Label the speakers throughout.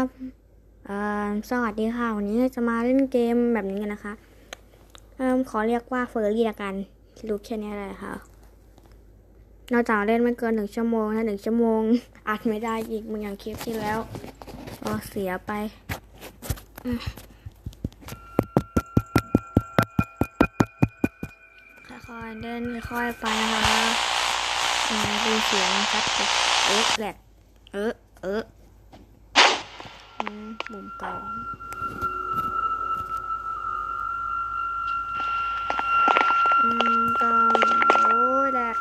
Speaker 1: ับสวัสดีค่ะ วันนี้จะมาเล่นเกมแบบนี้กันนะคะเอ่มขอเรียกว่าเฟอร์รี่ละกันรู้แค่นี้เลยค่ะนอกจากเล่นไม่เกินหนึ่งชั่วโมงถ้าหนึ่งชั่วโมง อัดไม่ได้อีกเหมือนอย่างคลิปที่แล้วก็เสียไปค่อยๆเดินค่อยๆไปนะคะดูเสียงชัดเลยเออแหลกเออเออ อืมมุมเก่าอืมก็โอ้ยแดก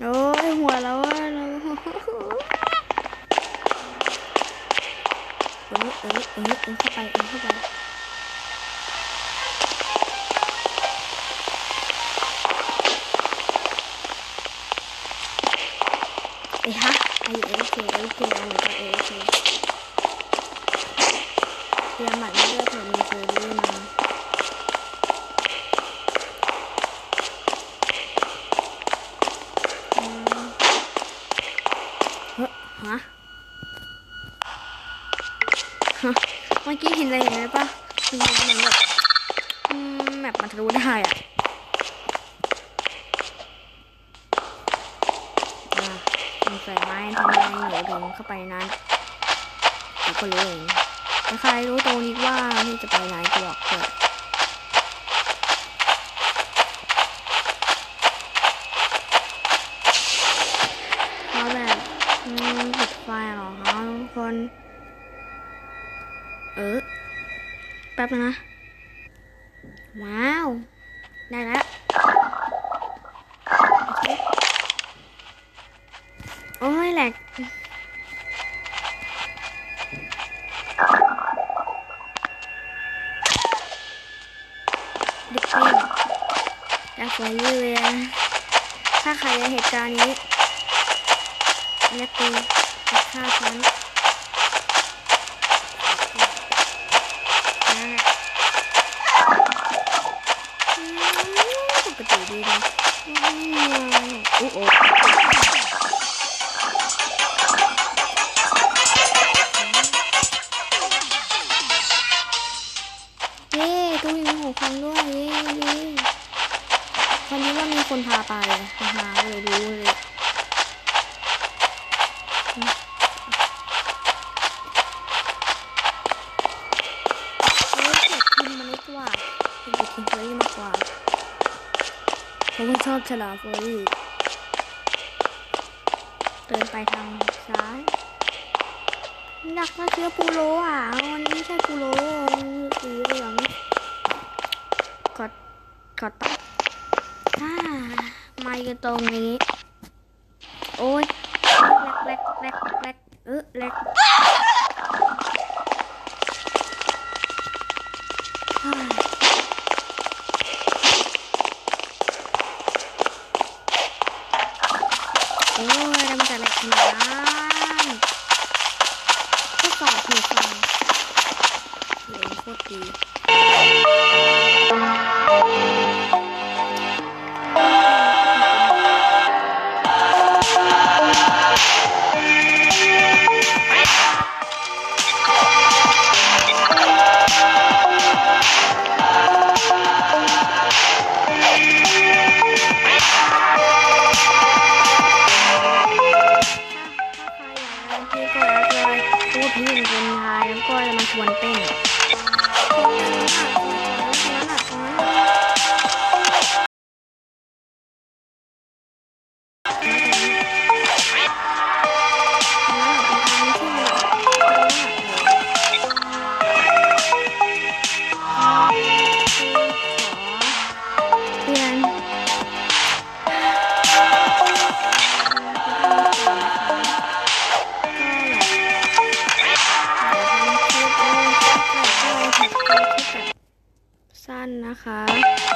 Speaker 1: โอ้ยหัวเราอะเราเออเออเออเออเข้าไปเออเข้าไปเอ้ยฮะไอเอเคเอเคอะไรก็เอเคเตรียมหมัดมาด้วยเผื่อมีเซอร์รี่มาฮะฮะเมื่อกี้เห็นอะไรอย่างไรปะมือนแบบอืมแบบมันทะลุได้อะอะ มีไฟไม้ทำไมเหนียวถึงเข้าไปนั้นเดี๋ยวก็รู้เองถ้าใครรู้ตรงนี้ว่าที่จะไปไหนก็บอกเถอะเพราแบบอืมปิดไฟหรอคะทุกคน เออ แป๊บนึงนะว้าว ได้แล้วโอเคโอ้ ยแหลกดิปปิ้งจากฟอร์รี่เลยนะถ้าใครในเหตุการณ์นี้เรียกกูจะฆ่าฉันนั่นแหละปกติดีนะ ยังด้วยเย้เย้วันนี้ว่ามีคนพาไปพามาเลยรู้เลยเฮ้ยเก็บกินมันกว่าเก็บกินเฟอรี่มากกว่าเพราะว่าชอบฉลามเฟอร์รี่เดินไปทางซ้ายอยากมาเชื้อปูโรอะวันนี้ไม่ใช่ปูโรสีเหลืองกด กดต่ออ่ามาอยู่ตรงนี้ โอ้ยแรกแรกแรกแรกเออแรกโอ้ยแล้วมันจะแรกขนนั้นทดสอบหูฟังเสียงโคตรดี ถ้ คะ